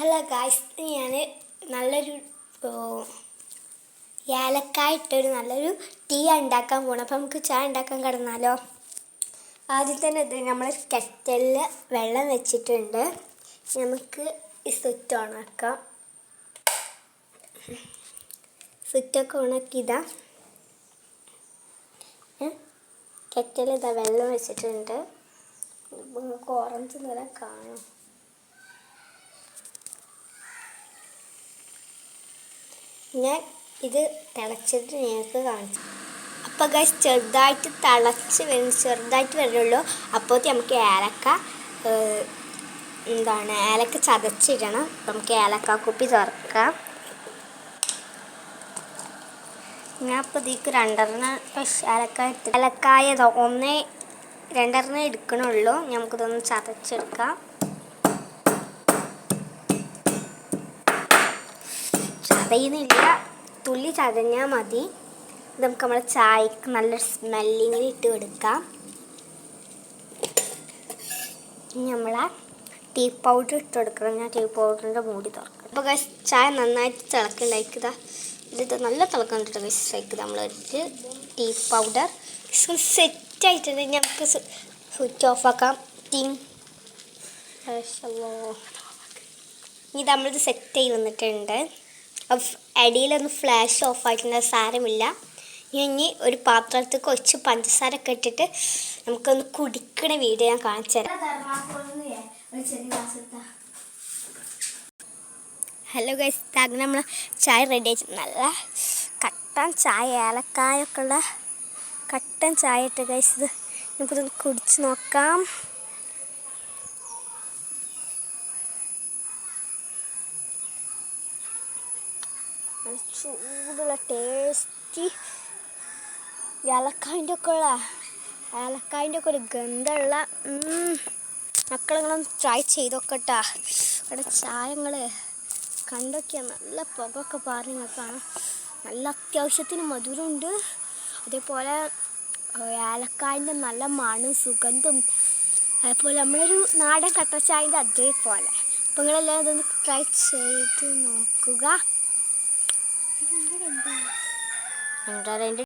Hello guys ഞാൻ നല്ലൊരു ഏലക്കായിട്ടൊരു നല്ലൊരു ടീ ഉണ്ടാക്കാൻ പോകണം അപ്പം നമുക്ക് ചായ ഉണ്ടാക്കാൻ കിടന്നാലോ? ആദ്യം തന്നെ ഇത് നമ്മൾ കെറ്റലിൽ വെള്ളം വെച്ചിട്ടുണ്ട്. നമുക്ക് ഈ സ്വിച്ച് ഓണാക്കാം സ്വിച്ചൊക്കെ ഓണാക്കിയതാ കെറ്റലിതാ വെള്ളം വെച്ചിട്ടുണ്ട്. നമുക്ക് ഓറഞ്ച് നിറം കാണാം. ഞാൻ ഇത് തിളച്ചിട്ട് നിങ്ങൾക്ക് കാണിച്ചു അപ്പോൾ ഗൈസ് ചെറുതായിട്ട് തിളച്ച് വരും ചെറുതായിട്ട് വരുള്ളൂ. അപ്പോൾ നമുക്ക് ഏലക്ക എന്താണ് ഏലക്ക ചതച്ചിടണം. നമുക്ക് ഏലക്ക കുപ്പി തുറക്കാം ഞാൻ അപ്പോൾ ഇതിക്ക് രണ്ടെണ്ണം ഏലക്കായ എടുത്ത് ഏലക്കായ ദാ ഒന്നേ രണ്ടെണ്ണം എടുക്കണുള്ളൂ. നമുക്കിതൊന്ന് ചതച്ചെടുക്കാം. ചതയുന്നില്ല തുള്ളി ചതഞ്ഞാൽ മതി. ഇത് നമുക്ക് നമ്മുടെ ചായക്ക് നല്ല സ്മെല്ലിങ്ങിൽ ഇട്ട് കൊടുക്കാം. ഇനി നമ്മളെ ടീ പൗഡർ ഇട്ട് കൊടുക്കണം. ഞാൻ ടീ പൗഡറിന്റെ മൂടി തുറക്കും അപ്പോൾ ഗൈസ് ചായ നന്നായിട്ട് തിളക്കുണ്ടാക്കുക ഇതിട്ട് നല്ല തിളക്കുന്നുണ്ട് ഗൈസ് നമ്മൾ ഒരു ടീ പൗഡർ സെറ്റ് ആയിട്ടുണ്ട്. നമുക്ക് സ്വിച്ച് ഓഫ് ആക്കാം. ടീ ഇനി നമ്മളിത് സെറ്റ് ചെയ്ത് വന്നിട്ടുണ്ട്. അടിയിലൊന്ന് ഫ്ലാഷ് ഓഫ് ആയിട്ടുണ്ട് സാരമില്ല. ഇനി ഒരു പാത്രത്തിൽ കുറച്ച് പഞ്ചസാര ഒക്കെ ഇട്ടിട്ട് നമുക്കൊന്ന് കുടിക്കണ വീഡിയോ ഞാൻ കാണിച്ചു തരാം. ഹലോ ഗൈസ് അങ്ങനെ നമ്മൾ ചായ റെഡി ആയിട്ട് നല്ല കട്ടൻ ചായ ഏലക്കായൊക്കെ ഉള്ള കട്ടൻ ചായ ഇട്ട് ഗൈസ് ഇത് നമുക്കിതൊന്ന് കുടിച്ച് നോക്കാം. നല്ല ചൂടുള്ള ടേസ്റ്റി ഏലക്കായന്റെ ഒക്കെ ഉള്ള ഏലക്കായന്റെ ഒക്കെ ഒരു ഗന്ധമുള്ള മക്കളെങ്ങളും ട്രൈ ചെയ്തൊക്കെട്ടാ. ഇവിടെ ചായങ്ങൾ കണ്ടൊക്കെയാ നല്ല പുകയൊക്കെ പാറി കാണാം. നല്ല അത്യാവശ്യത്തിന് മധുരമുണ്ട്. അതേപോലെ ഏലക്കായന്റെ നല്ല മണും സുഗന്ധം അതേപോലെ നമ്മളൊരു നാടൻ കട്ടച്ചായന്റെ അതേപോലെ. അപ്പോൾ നിങ്ങളെല്ലാം ഇതൊന്ന് ട്രൈ ചെയ്ത് നോക്കുക. എന്താ അതിന്റെ